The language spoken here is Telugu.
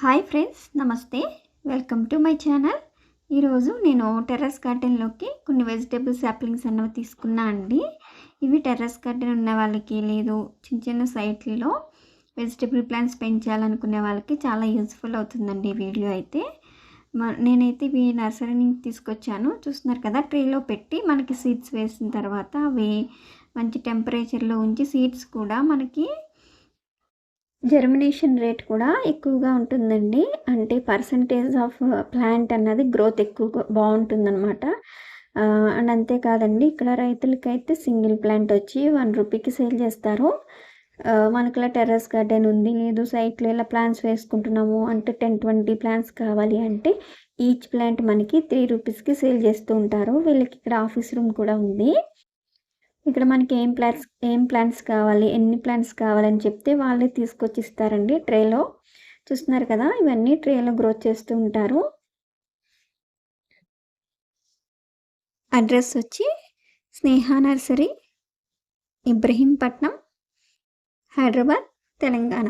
Hi friends namaste. Welcome to my channel. ఈరోజు నేను టెర్రస్ గార్డెన్లోకి కొన్ని వెజిటేబుల్ సాప్లింగ్స్ అన్నవి తీసుకున్నా అండి. ఇవి టెర్రస్ గార్డెన్ ఉన్న వాళ్ళకి లేదు. చిన్న చిన్న సైట్లలో వెజిటేబుల్ ప్లాంట్స్ పెంచాలనుకునే వాళ్ళకి చాలా యూస్ఫుల్ అవుతుందండి ఈ వీడియో అయితే. నేనైతే ఇవి నర్సరీ నుంచి తీసుకొచ్చాను. చూస్తున్నారు కదా ట్రీలో పెట్టి మనకి సీడ్స్ వేసిన తర్వాత అవి మంచి టెంపరేచర్లో ఉంచి సీడ్స్ కూడా మనకి జర్మినేషన్ రేట్ కూడా ఎక్కువగా ఉంటుందండి. అంటే పర్సంటేజ్ ఆఫ్ ప్లాంట్ అన్నది గ్రోత్ ఎక్కువగా బాగుంటుందన్నమాట. అండ్ అంతేకాదండి ఇక్కడ రైతులకైతే సింగిల్ ప్లాంట్ వచ్చి వన్ రూపీకి సేల్ చేస్తారు. మనకి ఇలా టెర్రస్ గార్డెన్ ఉంది లేదు సైట్లో ఇలా ప్లాంట్స్ వేసుకుంటున్నాము అంటే టెన్ ట్వంటీ ప్లాంట్స్ కావాలి అంటే ఈచ్ ప్లాంట్ మనకి త్రీ రూపీస్కి సేల్ చేస్తూ ఉంటారు. వీళ్ళకి ఇక్కడ ఆఫీస్ రూమ్ కూడా ఉంది. ఇక్కడ మనకి ఏం ప్లాంట్స్ ఏం ప్లాంట్స్ కావాలి ఎన్ని ప్లాంట్స్ కావాలని చెప్తే వాళ్ళే తీసుకొచ్చి ఇస్తారండి ట్రేలో. చూస్తున్నారు కదా ఇవన్నీ ట్రేలో గ్రోత్ చేస్తూ ఉంటారు. అడ్రస్ వచ్చి స్నేహ నర్సరీ ఇబ్రహీంపట్నం హైదరాబాద్ తెలంగాణ.